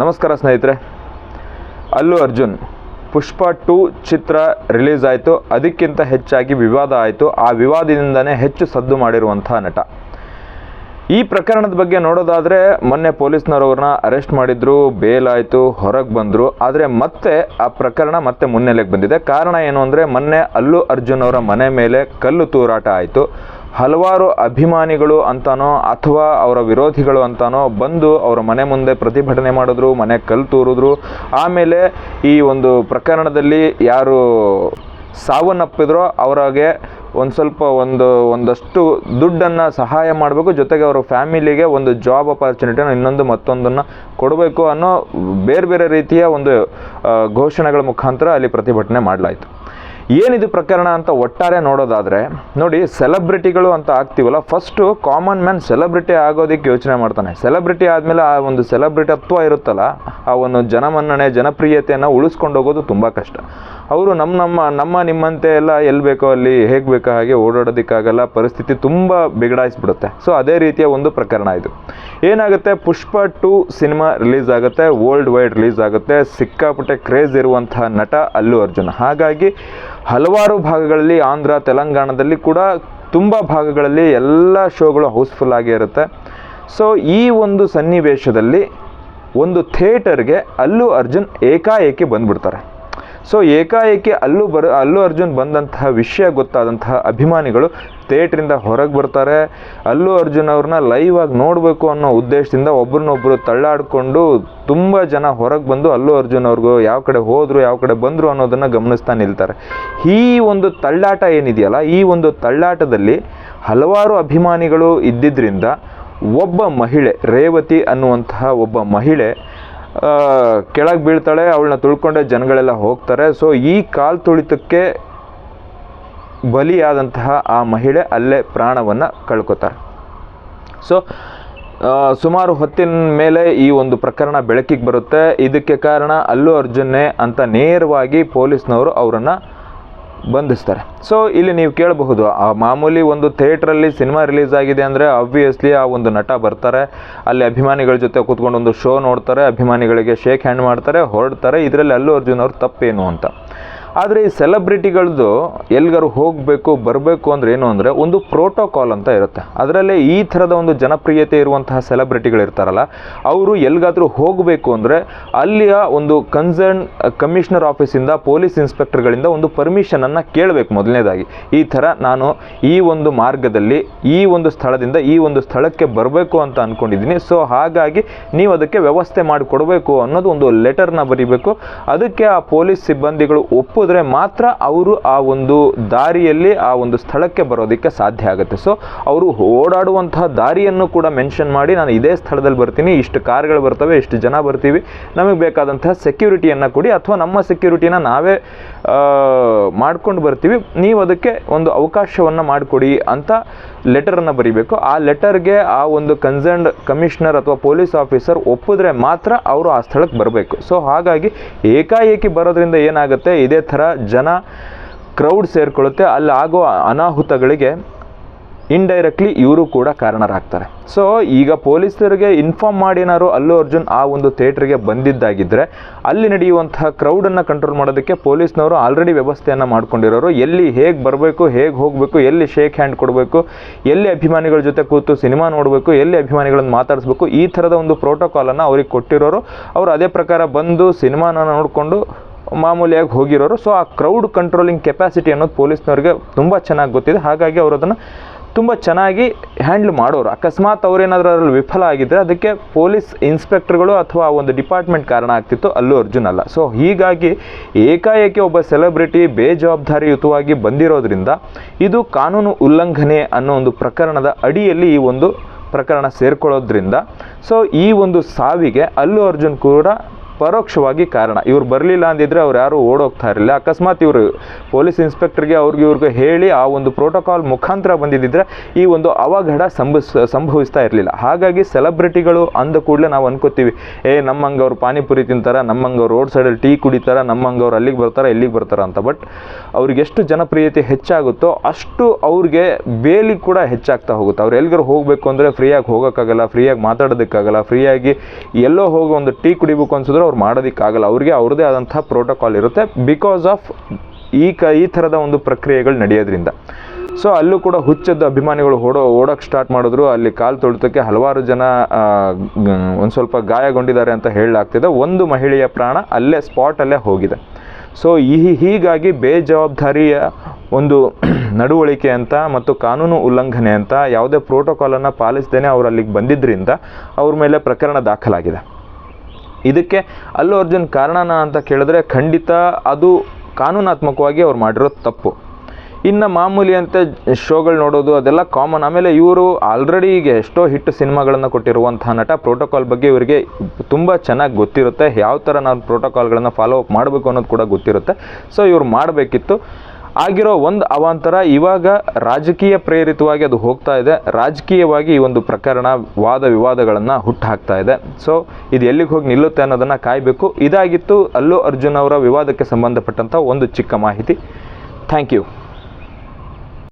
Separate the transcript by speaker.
Speaker 1: ನಮಸ್ಕಾರ ಸ್ನೇಹಿತರೆ. ಅಲ್ಲು ಅರ್ಜುನ್, ಪುಷ್ಪ ಟು ಚಿತ್ರ ರಿಲೀಸ್ ಆಯಿತು, ಅದಕ್ಕಿಂತ ಹೆಚ್ಚಾಗಿ ವಿವಾದ ಆಯಿತು, ಆ ವಿವಾದದಿಂದನೇ ಹೆಚ್ಚು ಸದ್ದು ಮಾಡಿರುವಂಥ ನಟ. ಈ ಪ್ರಕರಣದ ಬಗ್ಗೆ ನೋಡೋದಾದರೆ, ಮೊನ್ನೆ ಪೊಲೀಸ್ನವ್ರವ್ರನ್ನ ಅರೆಸ್ಟ್ ಮಾಡಿದ್ರು ಬೇಲ್ ಆಯಿತು, ಹೊರಗೆ ಬಂದರು, ಆದರೆ ಮತ್ತೆ ಆ ಪ್ರಕರಣ ಮತ್ತೆ ಮುನ್ನೆಲೆಗೆ ಬಂದಿದೆ. ಕಾರಣ ಏನು ಅಂದರೆ, ಮೊನ್ನೆ ಅಲ್ಲು ಅರ್ಜುನ್ ಅವರ ಮನೆ ಮೇಲೆ ಕಲ್ಲು ತೂರಾಟ ಆಯಿತು. ಹಲವಾರು ಅಭಿಮಾನಿಗಳು ಅಂತಾನೋ ಅಥವಾ ಅವರ ವಿರೋಧಿಗಳು ಅಂತಾನೋ ಬಂದು ಅವರ ಮನೆ ಮುಂದೆ ಪ್ರತಿಭಟನೆ ಮಾಡಿದ್ರು, ಮನೆ ಕಲ್ಲು ತೂರಿದ್ರು. ಆಮೇಲೆ ಈ ಒಂದು ಪ್ರಕರಣದಲ್ಲಿ ಯಾರು ಸಾವನ್ನಪ್ಪಿದ್ರೋ ಅವರಿಗೆ ಒಂದು ಸ್ವಲ್ಪ ಒಂದು, ಒಂದಷ್ಟು ದುಡ್ಡನ್ನು ಸಹಾಯ ಮಾಡಬೇಕು. ಜೊತೆಗೆ ಅವರ ಫ್ಯಾಮಿಲಿಗೆ ಒಂದು ಜಾಬ್ ಅಪಾರ್ಚುನಿಟಿನ ಇನ್ನೊಂದು ಮತ್ತೊಂದನ್ನು ಕೊಡಬೇಕು ಅನ್ನೋ ಬೇರೆ ಬೇರೆ ರೀತಿಯ ಒಂದು ಘೋಷಣೆಗಳ ಮುಖಾಂತರ ಅಲ್ಲಿ ಪ್ರತಿಭಟನೆ ಮಾಡಲಾಯಿತು. ಏನಿದು ಪ್ರಕರಣ ಅಂತ ಒಟ್ಟಾರೆ ನೋಡೋದಾದರೆ, ನೋಡಿ, ಸೆಲೆಬ್ರಿಟಿಗಳು ಅಂತ ಆಗ್ತೀವಲ್ಲ ಫಸ್ಟು ಕಾಮನ್ ಮ್ಯಾನ್ ಸೆಲೆಬ್ರಿಟಿ ಆಗೋದಕ್ಕೆ ಯೋಚನೆ ಮಾಡ್ತಾನೆ. ಸೆಲೆಬ್ರಿಟಿ ಆದಮೇಲೆ ಆ ಒಂದು ಸೆಲೆಬ್ರಿಟಿತ್ವ ಇರುತ್ತಲ್ಲ, ಆ ಒಂದು ಜನಮನ್ನಣೆ, ಜನಪ್ರಿಯತೆಯನ್ನು ಉಳಿಸ್ಕೊಂಡು ಹೋಗೋದು ತುಂಬ ಕಷ್ಟ. ಅವರು ನಮ್ಮ ನಮ್ಮ ನಮ್ಮ ನಿಮ್ಮಂತೆ ಎಲ್ಲ ಎಲ್ಲಿ ಬೇಕೋ ಅಲ್ಲಿ ಹೇಗೆ ಬೇಕೋ ಹಾಗೆ ಓಡಾಡೋದಕ್ಕಾಗಲ್ಲ, ಪರಿಸ್ಥಿತಿ ತುಂಬ ಬಿಗಡಾಯಿಸ್ಬಿಡುತ್ತೆ. ಸೊ ಅದೇ ರೀತಿಯ ಒಂದು ಪ್ರಕರಣ ಇದು. ಏನಾಗುತ್ತೆ, ಪುಷ್ಪ ಟು ಸಿನಿಮಾ ರಿಲೀಸ್ ಆಗುತ್ತೆ ವರ್ಲ್ಡ್ ವೈಡ್ ರಿಲೀಸ್ ಆಗುತ್ತೆ, ಸಿಕ್ಕಾಪಟ್ಟೆ ಕ್ರೇಜ್ ಇರುವಂತಹ ನಟ ಅಲ್ಲು ಅರ್ಜುನ್. ಹಾಗಾಗಿ ಹಲವಾರು ಭಾಗಗಳಲ್ಲಿ ಆಂಧ್ರ, ತೆಲಂಗಾಣದಲ್ಲಿ ಕೂಡ ತುಂಬ ಭಾಗಗಳಲ್ಲಿ ಎಲ್ಲ ಶೋಗಳು ಹೌಸ್ಫುಲ್ ಆಗಿ ಇರುತ್ತೆ. ಸೊ ಈ ಒಂದು ಸನ್ನಿವೇಶದಲ್ಲಿ ಒಂದು ಥಿಯೇಟರ್ಗೆ ಅಲ್ಲು ಅರ್ಜುನ್ ಏಕಾಏಕಿ ಬಂದ್ಬಿಡ್ತಾರೆ. ಸೊ ಏಕಾಏಕಿ ಅಲ್ಲೂ ಬರ, ಅಲ್ಲು ಅರ್ಜುನ್ ಬಂದಂತಹ ವಿಷಯ ಗೊತ್ತಾದಂತಹ ಅಭಿಮಾನಿಗಳು ಥಿಯೇಟ್ರಿಂದ ಹೊರಗೆ ಬರ್ತಾರೆ. ಅಲ್ಲು ಅರ್ಜುನ್ ಅವ್ರನ್ನ ಲೈವ್ ಆಗಿ ನೋಡಬೇಕು ಅನ್ನೋ ಉದ್ದೇಶದಿಂದ ಒಬ್ರನ್ನೊಬ್ರು ತಳ್ಳಾಡಿಕೊಂಡು ತುಂಬ ಜನ ಹೊರಗೆ ಬಂದು ಅಲ್ಲು ಅರ್ಜುನ್ ಅವ್ರಿಗೂ ಯಾವ ಕಡೆ ಹೋದರು, ಯಾವ ಕಡೆ ಬಂದರು ಅನ್ನೋದನ್ನು ಗಮನಿಸ್ತಾ ನಿಲ್ತಾರೆ. ಈ ಒಂದು ತಳ್ಳಾಟ ಏನಿದೆಯಲ್ಲ, ಈ ಒಂದು ತಳ್ಳಾಟದಲ್ಲಿ ಹಲವಾರು ಅಭಿಮಾನಿಗಳು ಇದ್ದಿದ್ದರಿಂದ ಒಬ್ಬ ಮಹಿಳೆ, ರೇವತಿ ಅನ್ನುವಂತಹ ಒಬ್ಬ ಮಹಿಳೆ ಕೆಳಗೆ ಬೀಳ್ತಾಳೆ, ಅವಳನ್ನ ತುಳ್ಕೊಂಡೆ ಜನಗಳೆಲ್ಲ ಹೋಗ್ತಾರೆ. ಸೊ ಈ ಕಾಲು ತುಳಿತಕ್ಕೆ ಬಲಿಯಾದಂತಹ ಆ ಮಹಿಳೆ ಅಲ್ಲೇ ಪ್ರಾಣವನ್ನು ಕಳ್ಕೊತಾರೆ. ಸೊ ಸುಮಾರು ಹೊತ್ತಿನ ಮೇಲೆ ಈ ಒಂದು ಪ್ರಕರಣ ಬೆಳಕಿಗೆ ಬರುತ್ತೆ. ಇದಕ್ಕೆ ಕಾರಣ ಅಲ್ಲು ಅರ್ಜುನ್ನೇ ಅಂತ ನೇರವಾಗಿ ಪೊಲೀಸ್ನವರು ಅವರನ್ನು ಬಂಧಿಸ್ತಾರೆ. ಸೊ ಇಲ್ಲಿ ನೀವು ಕೇಳಬಹುದು, ಆ ಮಾಮೂಲಿ ಒಂದು ಥಿಯೇಟ್ರಲ್ಲಿ ಸಿನಿಮಾ ರಿಲೀಸ್ ಆಗಿದೆ ಅಂದರೆ ಆಬ್ವಿಯಸ್ಲಿ ಆ ಒಂದು ನಟ ಬರ್ತಾರೆ, ಅಲ್ಲಿ ಅಭಿಮಾನಿಗಳ ಜೊತೆ ಕೂತ್ಕೊಂಡು ಒಂದು ಶೋ ನೋಡ್ತಾರೆ, ಅಭಿಮಾನಿಗಳಿಗೆ ಶೇಕ್ ಹ್ಯಾಂಡ್ ಮಾಡ್ತಾರೆ, ಹೊರಡ್ತಾರೆ, ಇದರಲ್ಲಿ ಅಲ್ಲು ಅರ್ಜುನ್ ಅವ್ರ ತಪ್ಪೇನು ಅಂತ. ಆದರೆ ಈ ಸೆಲೆಬ್ರಿಟಿಗಳದ್ದು ಎಲ್ಲಿಗಾರು ಹೋಗಬೇಕು, ಬರಬೇಕು ಅಂದರೆ ಏನು ಅಂದರೆ ಒಂದು ಪ್ರೋಟೋಕಾಲ್ ಅಂತ ಇರುತ್ತೆ. ಅದರಲ್ಲೇ ಈ ಥರದ ಒಂದು ಜನಪ್ರಿಯತೆ ಇರುವಂತಹ ಸೆಲೆಬ್ರಿಟಿಗಳು ಇರ್ತಾರಲ್ಲ, ಅವರು ಎಲ್ಲಿಗಾದರೂ ಹೋಗಬೇಕು ಅಂದರೆ ಅಲ್ಲಿಯ ಒಂದು ಕನ್ಸರ್ನ್, ಕಮಿಷನರ್ ಆಫೀಸಿಂದ ಪೊಲೀಸ್ ಇನ್ಸ್ಪೆಕ್ಟರ್ಗಳಿಂದ ಒಂದು ಪರ್ಮಿಷನನ್ನು ಕೇಳಬೇಕು ಮೊದಲನೇದಾಗಿ. ಈ ಥರ ನಾನು ಈ ಒಂದು ಮಾರ್ಗದಲ್ಲಿ ಈ ಒಂದು ಸ್ಥಳದಿಂದ ಈ ಒಂದು ಸ್ಥಳಕ್ಕೆ ಬರಬೇಕು ಅಂತ ಅಂದ್ಕೊಂಡಿದ್ದೀನಿ ಸೊ ಹಾಗಾಗಿ ನೀವು ಅದಕ್ಕೆ ವ್ಯವಸ್ಥೆ ಮಾಡಿಕೊಡಬೇಕು ಅನ್ನೋದು ಒಂದು ಲೆಟರ್ನ ಬರೀಬೇಕು. ಅದಕ್ಕೆ ಆ ಪೊಲೀಸ್ ಸಿಬ್ಬಂದಿಗಳು ಒಪ್ಪಿದ್ರೆ ಮಾತ್ರ ಅವರು ಆ ಒಂದು ದಾರಿಯಲ್ಲಿ, ಆ ಒಂದು ಸ್ಥಳಕ್ಕೆ ಬರೋದಕ್ಕೆ ಸಾಧ್ಯ ಆಗುತ್ತೆ. ಸೊ ಅವರು ಓಡಾಡುವಂತಹ ದಾರಿಯನ್ನು ಕೂಡ ಮೆನ್ಷನ್ ಮಾಡಿ, ನಾನು ಇದೇ ಸ್ಥಳದಲ್ಲಿ ಬರ್ತೀನಿ, ಇಷ್ಟು ಕಾರ್ಗಳು ಬರ್ತವೆ, ಇಷ್ಟು ಜನ ಬರ್ತೀವಿ, ನಮಗೆ ಬೇಕಾದಂತಹ ಸೆಕ್ಯೂರಿಟಿಯನ್ನು ಕೊಡಿ, ಅಥವಾ ನಮ್ಮ ಸೆಕ್ಯೂರಿಟಿನ ನಾವೇ ಮಾಡ್ಕೊಂಡು ಬರ್ತೀವಿ. ನೀವು ಅದಕ್ಕೆ ಒಂದು ಅವಕಾಶವನ್ನು ಮಾಡಿಕೊಡಿ ಅಂತ ಲೆಟರನ್ನು ಬರೀಬೇಕು. ಆ ಲೆಟರ್ಗೆ ಆ ಒಂದು ಕನ್ಸರ್ನ್ಡ್ ಕಮಿಷನರ್ ಅಥವಾ ಪೊಲೀಸ್ ಆಫೀಸರ್ ಒಪ್ಪಿದ್ರೆ ಮಾತ್ರ ಅವರು ಆ ಸ್ಥಳಕ್ಕೆ ಬರಬೇಕು. ಸೊ ಹಾಗಾಗಿ ಏಕಾಏಕಿ ಬರೋದ್ರಿಂದ ಏನಾಗುತ್ತೆ? ಇದೇ ಥರ ಜನ ಕ್ರೌಡ್ ಸೇರಿಕೊಳ್ಳುತ್ತೆ. ಅಲ್ಲಿ ಆಗೋ ಅನಾಹುತಗಳಿಗೆ ಇಂಡೈರೆಕ್ಟ್ಲಿ ಇವರು ಕೂಡ ಕಾರಣರಾಗ್ತಾರೆ. ಸೊ ಈಗ ಪೊಲೀಸರಿಗೆ ಇನ್ಫಾರ್ಮ್ ಮಾಡಿ ಏನಾದ್ರು ಅಲ್ಲು ಅರ್ಜುನ್ ಆ ಒಂದು ಥಿಯೇಟ್ರಿಗೆ ಬಂದಿದ್ದಾಗಿದ್ದರೆ ಅಲ್ಲಿ ನಡೆಯುವಂತಹ ಕ್ರೌಡನ್ನು ಕಂಟ್ರೋಲ್ ಮಾಡೋದಕ್ಕೆ ಪೊಲೀಸ್ನವರು ಆಲ್ರೆಡಿ ವ್ಯವಸ್ಥೆಯನ್ನು ಮಾಡ್ಕೊಂಡಿರೋರು. ಎಲ್ಲಿ ಹೇಗೆ ಬರಬೇಕು, ಹೇಗೆ ಹೋಗಬೇಕು, ಎಲ್ಲಿ ಶೇಕ್ ಹ್ಯಾಂಡ್ ಕೊಡಬೇಕು, ಎಲ್ಲಿ ಅಭಿಮಾನಿಗಳ ಜೊತೆ ಕೂತು ಸಿನಿಮಾ ನೋಡಬೇಕು, ಎಲ್ಲಿ ಅಭಿಮಾನಿಗಳನ್ನು ಮಾತಾಡಿಸ್ಬೇಕು, ಈ ಥರದ ಒಂದು ಪ್ರೋಟೋಕಾಲನ್ನು ಅವ್ರಿಗೆ ಕೊಟ್ಟಿರೋರು. ಅವರು ಅದೇ ಪ್ರಕಾರ ಬಂದು ಸಿನಿಮಾನ ನೋಡಿಕೊಂಡು ಮಾಮೂಲಿಯಾಗಿ ಹೋಗಿರೋರು. ಸೊ ಆ ಕ್ರೌಡ್ ಕಂಟ್ರೋಲಿಂಗ್ ಕೆಪಾಸಿಟಿ ಅನ್ನೋದು ಪೊಲೀಸ್ನವ್ರಿಗೆ ತುಂಬ ಚೆನ್ನಾಗಿ ಗೊತ್ತಿದೆ. ಹಾಗಾಗಿ ಅವರು ಅದನ್ನು ತುಂಬ ಚೆನ್ನಾಗಿ ಹ್ಯಾಂಡ್ಲ್ ಮಾಡೋರು. ಅಕಸ್ಮಾತ್ ಅವರೇನಾದರೂ ಅದರಲ್ಲಿ ವಿಫಲ ಆಗಿದ್ದರೆ ಅದಕ್ಕೆ ಪೊಲೀಸ್ ಇನ್ಸ್ಪೆಕ್ಟರ್ಗಳು ಅಥವಾ ಒಂದು ಡಿಪಾರ್ಟ್ಮೆಂಟ್ ಕಾರಣ ಆಗ್ತಿತ್ತು ಅಲ್ಲೂ ಅರ್ಜುನ್ ಅಲ್ಲ. ಸೊ ಹೀಗಾಗಿ ಏಕಾಏಕಿ ಒಬ್ಬ ಸೆಲೆಬ್ರಿಟಿ ಬೇಜವಾಬ್ದಾರಿಯುತವಾಗಿ ಬಂದಿರೋದ್ರಿಂದ ಇದು ಕಾನೂನು ಉಲ್ಲಂಘನೆ ಅನ್ನೋ ಒಂದು ಪ್ರಕರಣದ ಅಡಿಯಲ್ಲಿ ಈ ಒಂದು ಪ್ರಕರಣ ಸೇರ್ಕೊಳ್ಳೋದ್ರಿಂದ. ಸೊ ಈ ಒಂದು ಸಾವಿಗೆ ಅಲ್ಲು ಅರ್ಜುನ್ ಕೂಡ ಪರೋಕ್ಷವಾಗಿ ಕಾರಣ. ಇವ್ರು ಬರಲಿಲ್ಲ ಅಂದಿದ್ರೆ ಅವ್ರು ಯಾರು ಓಡೋಗ್ತಾ ಇರಲಿಲ್ಲ. ಅಕಸ್ಮಾತ್ ಇವರು ಪೊಲೀಸ್ ಇನ್ಸ್ಪೆಕ್ಟರ್ಗೆ ಅವ್ರಿಗೆ ಇವ್ರಿಗೆ ಹೇಳಿ ಆ ಒಂದು ಪ್ರೋಟೋಕಾಲ್ ಮುಖಾಂತರ ಬಂದಿದ್ದಿದ್ರೆ ಈ ಒಂದು ಅವಘಡ ಸಂಭವಿಸ್, ಸಂಭವಿಸ್ತಾ ಇರಲಿಲ್ಲ. ಹಾಗಾಗಿ ಸೆಲೆಬ್ರಿಟಿಗಳು ಅಂದ ಕೂಡಲೇ ನಾವು ಅನ್ಕೋತೀವಿ, ಏ, ನಮ್ಮಂಗೆ ಅವ್ರು ಪಾನಿಪುರಿ ತಿಂತಾರ, ನಮ್ಮಂಗೆ ಅವ್ರು ರೋಡ್ ಸೈಡಲ್ಲಿ ಟೀ ಕುಡಿತಾರ, ನಮ್ಮಂಗೆ ಅವ್ರು ಅಲ್ಲಿಗೆ ಬರ್ತಾರ, ಇಲ್ಲಿಗೆ ಬರ್ತಾರ ಅಂತ. ಬಟ್ ಅವ್ರಿಗೆ ಎಷ್ಟು ಜನಪ್ರಿಯತೆ ಹೆಚ್ಚಾಗುತ್ತೋ ಅಷ್ಟು ಅವ್ರಿಗೆ ಬೇಲಿ ಕೂಡ ಹೆಚ್ಚಾಗ್ತಾ ಹೋಗುತ್ತೆ. ಅವ್ರು ಎಲ್ಲಿಗಾರು ಹೋಗಬೇಕು ಅಂದರೆ ಫ್ರೀಯಾಗಿ ಹೋಗೋಕ್ಕಾಗಲ್ಲ, ಫ್ರೀಯಾಗಿ ಮಾತಾಡೋದಕ್ಕಾಗಲ್ಲ, ಫ್ರೀಯಾಗಿ ಎಲ್ಲೋ ಹೋಗಿ ಒಂದು ಟೀ ಕುಡಿಬೇಕು ಅನ್ಸಿದ್ರೆ ಅವ್ರು ಮಾಡೋದಕ್ಕಾಗಲ್ಲ. ಅವ್ರಿಗೆ ಅವ್ರದ್ದೇ ಆದಂಥ ಪ್ರೋಟೋಕಾಲ್ ಇರುತ್ತೆ ಬಿಕಾಸ್ ಆಫ್ ಈ ಕ, ಈ ಥರದ ಒಂದು ಪ್ರಕ್ರಿಯೆಗಳು ನಡೆಯೋದ್ರಿಂದ. ಸೊ ಅಲ್ಲೂ ಕೂಡ ಹುಚ್ಚದ್ದು ಅಭಿಮಾನಿಗಳು ಓಡೋ ಓಡೋಕ್ಕೆ ಸ್ಟಾರ್ಟ್ ಮಾಡಿದ್ರು. ಅಲ್ಲಿ ಕಾಲು ತೊಳಿತಕ್ಕೆ ಹಲವಾರು ಜನ ಒಂದು ಸ್ವಲ್ಪ ಗಾಯಗೊಂಡಿದ್ದಾರೆ ಅಂತ ಹೇಳಲಾಗ್ತಿದೆ. ಒಂದು ಮಹಿಳೆಯ ಪ್ರಾಣ ಅಲ್ಲೇ ಸ್ಪಾಟಲ್ಲೇ ಹೋಗಿದೆ. ಸೊ ಈ, ಹೀಗಾಗಿ ಬೇಜವಾಬ್ದಾರಿಯ ಒಂದು ನಡವಳಿಕೆ ಅಂತ ಮತ್ತು ಕಾನೂನು ಉಲ್ಲಂಘನೆ ಅಂತ ಯಾವುದೇ ಪ್ರೋಟೋಕಾಲನ್ನು ಪಾಲಿಸದೇನೆ ಅವರು ಅಲ್ಲಿಗೆ ಬಂದಿದ್ದರಿಂದ ಅವ್ರ ಮೇಲೆ ಪ್ರಕರಣ ದಾಖಲಾಗಿದೆ. ಇದಕ್ಕೆ ಅಲ್ಲು ಅರ್ಜುನ್ ಕಾರಣನ ಅಂತ ಕೇಳಿದ್ರೆ ಖಂಡಿತ ಅದು ಕಾನೂನಾತ್ಮಕವಾಗಿ ಅವ್ರು ಮಾಡಿರೋ ತಪ್ಪು. ಇನ್ನು ಮಾಮೂಲಿ ಅಂತ ಶೋಗಳು ನೋಡೋದು ಅದೆಲ್ಲ ಕಾಮನ್. ಆಮೇಲೆ ಇವರು ಆಲ್ರೆಡಿ ಈಗ ಎಷ್ಟೋ ಹಿಟ್ ಸಿನಿಮಾಗಳನ್ನು ಕೊಟ್ಟಿರುವಂತಹ ನಟ ಪ್ರೋಟೋಕಾಲ್ ಬಗ್ಗೆ ಇವರಿಗೆ ತುಂಬ ಚೆನ್ನಾಗಿ ಗೊತ್ತಿರುತ್ತೆ. ಯಾವ ಥರ ನಾವು ಪ್ರೋಟೋಕಾಲ್ಗಳನ್ನು ಫಾಲೋ ಅಪ್ ಮಾಡಬೇಕು ಅನ್ನೋದು ಕೂಡ ಗೊತ್ತಿರುತ್ತೆ. ಸೊ ಇವ್ರು ಮಾಡಬೇಕಿತ್ತು. ಆಗಿರೋ ಒಂದು ಅವಾಂತರ ಇವಾಗ ರಾಜಕೀಯ ಪ್ರೇರಿತವಾಗಿ ಅದು ಹೋಗ್ತಾ ಇದೆ. ರಾಜಕೀಯವಾಗಿ ಈ ಒಂದು ಪ್ರಕರಣ ವಾದ ವಿವಾದಗಳನ್ನು ಹುಟ್ಟುಹಾಕ್ತಾ ಇದೆ. ಸೊ ಇದು ಎಲ್ಲಿಗೆ ಹೋಗಿ ನಿಲ್ಲುತ್ತೆ ಅನ್ನೋದನ್ನು ಕಾಯಬೇಕು. ಇದಾಗಿತ್ತು ಅಲ್ಲು ಅರ್ಜುನ್ ಅವರ ವಿವಾದಕ್ಕೆ ಸಂಬಂಧಪಟ್ಟಂಥ ಒಂದು ಚಿಕ್ಕ ಮಾಹಿತಿ. Thank you